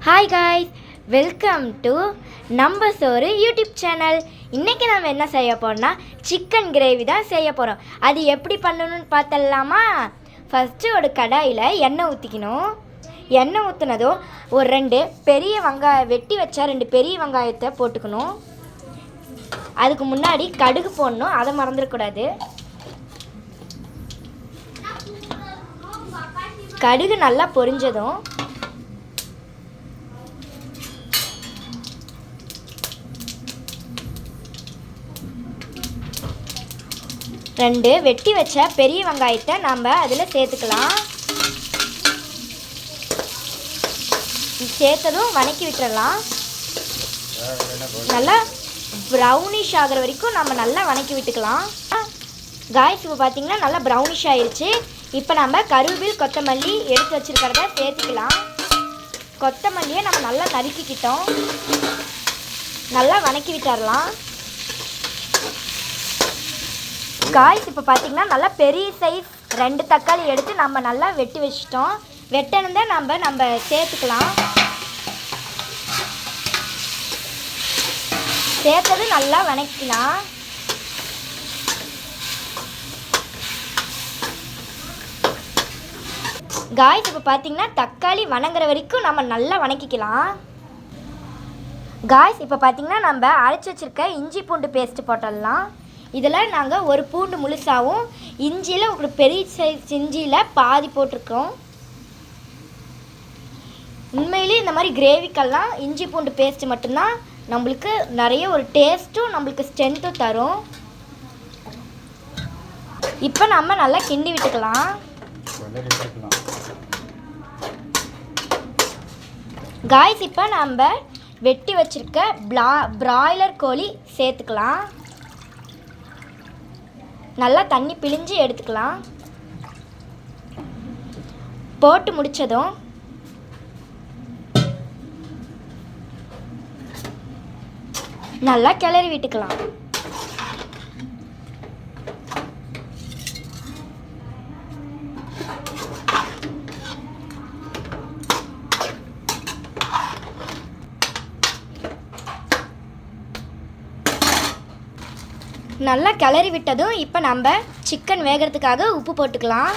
Hi guys welcome to நம்ம சோறு YouTube channel இன்றைக்கி நம்ம என்ன செய்ய போகிறோம்னா சிக்கன் கிரேவி தான் செய்ய போகிறோம் அது எப்படி பண்ணணும்னு பார்த்தலாமா ஃபஸ்ட்டு ஒரு கடாயில் எண்ணெய் ஊற்றிக்கணும் எண்ணெய் ஊற்றுனதும் ஒரு ரெண்டு பெரிய வெங்காயம் வெட்டி வச்சா ரெண்டு பெரிய வெங்காயத்தை போட்டுக்கணும். அதுக்கு முன்னாடி கடுகு போடணும் அதை மறந்துடக்கூடாது கடுகு நல்லா பொரிஞ்சதும் ரெண்டு வெட்டி வச்ச பெரிய வெங்காயத்தை நாம் அதில் சேர்த்துக்கலாம். சேர்த்ததும் வணக்கி விட்டுறலாம். நல்லா ப்ரௌனிஷ் ஆகிற வரைக்கும் நம்ம நல்லா வணக்கி விட்டுக்கலாம். காய்ஸ் இப்போ பார்த்தீங்கன்னா நல்லா ப்ரௌனிஷ் ஆயிடுச்சு இப்போ நம்ம கருவில் கொத்தமல்லி எடுத்து வச்சிருக்கிறத சேர்த்துக்கலாம். கொத்தமல்லியை நம்ம நல்லா நறுக்கிக்கிட்டோம். நல்லா வணக்கி விட்டுறலாம். காய்ஸ் இப்போ பார்த்தீங்கன்னா நல்லா பெரிய சைஸ் ரெண்டு தக்காளி எடுத்து நம்ம நல்லா வெட்டி வச்சிட்டோம். வெட்டணுந்தே நம்ம நம்ம சேர்த்துக்கலாம். சேர்த்தது நல்லா வணக்கலாம் காய்ஸ் இப்போ பார்த்தீங்கன்னா தக்காளி வணங்குற வரைக்கும் நம்ம நல்லா வணக்கிக்கலாம். காய்ஸ் இப்போ பார்த்தீங்கன்னா நம்ம அரைச்சி வச்சிருக்க இஞ்சி பூண்டு பேஸ்ட்டு போட்டுடலாம். இதில் நாங்கள் ஒரு பூண்டு முழுசாகவும் இஞ்சியில் ஒரு பெரிய சைஸ் இஞ்சியில் பாதி போட்டிருக்கோம். உண்மையிலேயே இந்த மாதிரி கிரேவிக்கெல்லாம் இஞ்சி பூண்டு பேஸ்ட்டு மட்டும்தான் நம்மளுக்கு நிறைய ஒரு டேஸ்ட்டும் நம்மளுக்கு ஸ்ட்ரென்த்தும் தரும். இப்போ நம்ம நல்லா கிண்டி விட்டுக்கலாம். காய்ஸ் இப்போ நம்ம வெட்டி வச்சிருக்க ப்ளா பிராய்லர் கோழி சேர்த்துக்கலாம். நல்லா தண்ணி பிழிஞ்சு எடுத்துக்கலாம். போட்டு முடிச்சதும் நல்லா கிளறி விட்டுக்கலாம். நல்லா கிளறி விட்டதும் இப்போ நம்ம சிக்கன் வேகிறதுக்காக உப்பு போட்டுக்கலாம்.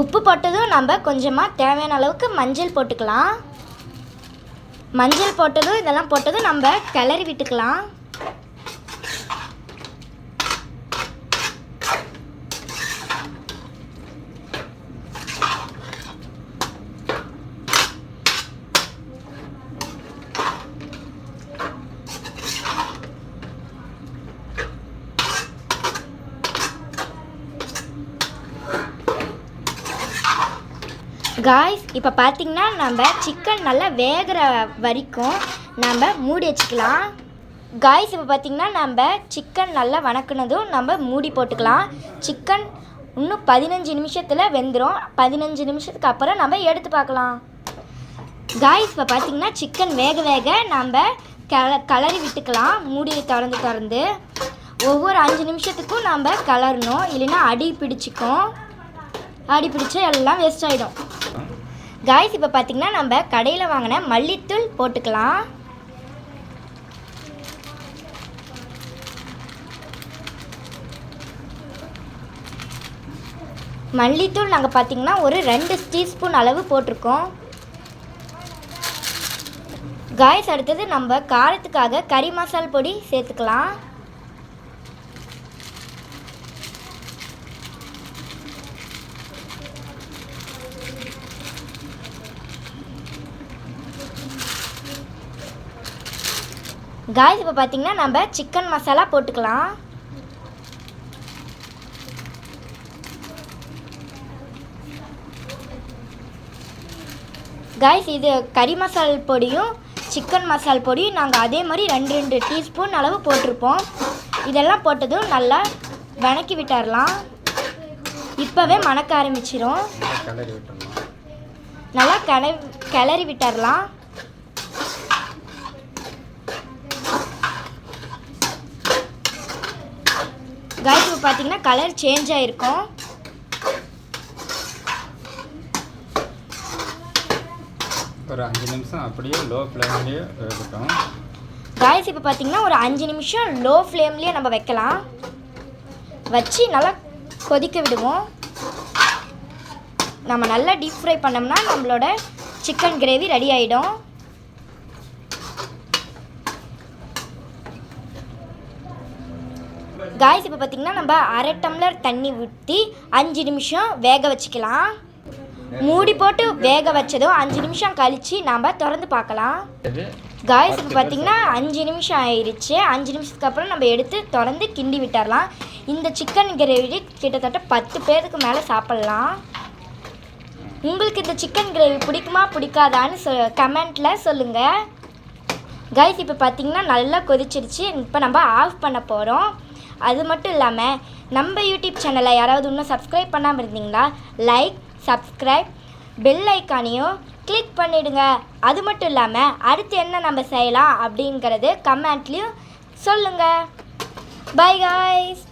உப்பு போட்டதும் நம்ம கொஞ்சமாக தேவையான அளவுக்கு மஞ்சள் போட்டுக்கலாம். மஞ்சள் போட்டதும் இதெல்லாம் போட்டதும் நம்ம கிளறி விட்டுக்கலாம். காய்ஸ் இப்போ பார்த்தீங்கன்னா நம்ம சிக்கன் நல்லா வேகிற வரைக்கும் நம்ம மூடி வச்சுக்கலாம். காய்ஸ் இப்போ பார்த்தீங்கன்னா நம்ம சிக்கன் நல்லா வணக்குனதும் நம்ம மூடி போட்டுக்கலாம். சிக்கன் இன்னும் பதினஞ்சு நிமிஷத்தில் வெந்துடும் பதினஞ்சு நிமிஷத்துக்கு அப்புறம் நம்ம எடுத்து பார்க்கலாம். காய்ஸ் இப்போ பார்த்திங்கன்னா சிக்கன் வேக வேக நம்ம கல கலரி விட்டுக்கலாம். மூடியை திறந்து திறந்து. ஒவ்வொரு அஞ்சு நிமிஷத்துக்கும் நம்ம கலரணும். இல்லைன்னா அடி பிடிச்சிக்கும். அடி பிடிச்சா எல்லாம் வேஸ்ட் ஆகிடும் காய்ஸ் இப்போ பார்த்தீங்கன்னா நம்ம கடையில் வாங்கின மல்லித்தூள் போட்டுக்கலாம். மல்லித்தூள் நாங்கள் பார்த்தீங்கன்னா ஒரு ரெண்டு டீஸ்பூன் அளவு போட்டிருக்கோம். காய்ஸ் அடுத்தது நம்ம காரத்துக்காக கறி மசால் பொடி சேர்த்துக்கலாம். காய்ஸ் இப்போ பார்த்தீங்கன்னா நம்ம சிக்கன் மசாலா போட்டுக்கலாம். காய்ஸ் இது கறி மசால் பொடியும் சிக்கன் மசால் பொடியும் நாங்கள் அதே மாதிரி ரெண்டு ரெண்டு டீஸ்பூன் அளவு போட்டிருப்போம். இதெல்லாம் போட்டதும் நல்லா வணக்கி விட்டுறலாம். இப்போவே மணக்க ஆரம்பிச்சிரும். நல்லா கிள கிளறி விட்டுறலாம். காய்ஸ் இப்போ பார்த்தீங்கன்னா கலர் சேஞ்ச் ஆகிருக்கும் ஒரு அஞ்சு நிமிஷம் அப்படியே லோ ஃப்ளேம்லேயே வேகட்டும் காய்ஸ் இப்போ பார்த்தீங்கன்னா ஒரு அஞ்சு நிமிஷம் லோ ஃப்ளேம்லேயே நம்ம வைக்கலாம். வச்சு நல்லா கொதிக்க விடுவோம். நம்ம நல்லா டீப் ஃப்ரை பண்ணோம்னா நம்மளோட சிக்கன் கிரேவி ரெடி ஆகிடும் காய்ஸ் இப்போ பார்த்தீங்கன்னா நம்ம அரை டம்ளர் தண்ணி ஊற்றி அஞ்சு நிமிஷம் வேக வச்சுக்கலாம். மூடி போட்டு வேக வச்சதும் அஞ்சு நிமிஷம் கழித்து நாம் திறந்து பார்க்கலாம். காய்ஸ் இப்போ பார்த்தீங்கன்னா அஞ்சு நிமிஷம் ஆயிடுச்சு அஞ்சு நிமிஷத்துக்கு அப்புறம் நம்ம எடுத்து திறந்து கிண்டி விட்டுறலாம். இந்த சிக்கன் கிரேவி கிட்டத்தட்ட பத்து பேருக்கு மேலே சாப்பிட்லாம். உங்களுக்கு இந்த சிக்கன் கிரேவி பிடிக்குமா பிடிக்காதான்னு சொ கமெண்ட்டில் சொல்லுங்கள் கைஸ் இப்போ பார்த்தீங்கன்னா நல்லா கொதிச்சிருச்சு. இப்போ நம்ம ஆஃப் பண்ண போகிறோம் அது மட்டும் இல்லாமல் நம்ம யூடியூப் சேனலை யாராவது இன்னும் சப்ஸ்கிரைப் பண்ணாமல் இருந்தீங்களா லைக் சப்ஸ்கிரைப் பெல் ஐக்கானையும் கிளிக் பண்ணிவிடுங்க அது மட்டும் இல்லாமல் அடுத்து என்ன நம்ம செய்யலாம் அப்படிங்கிறது கமெண்ட்லேயும் சொல்லுங்கள் பை காய்ஸ்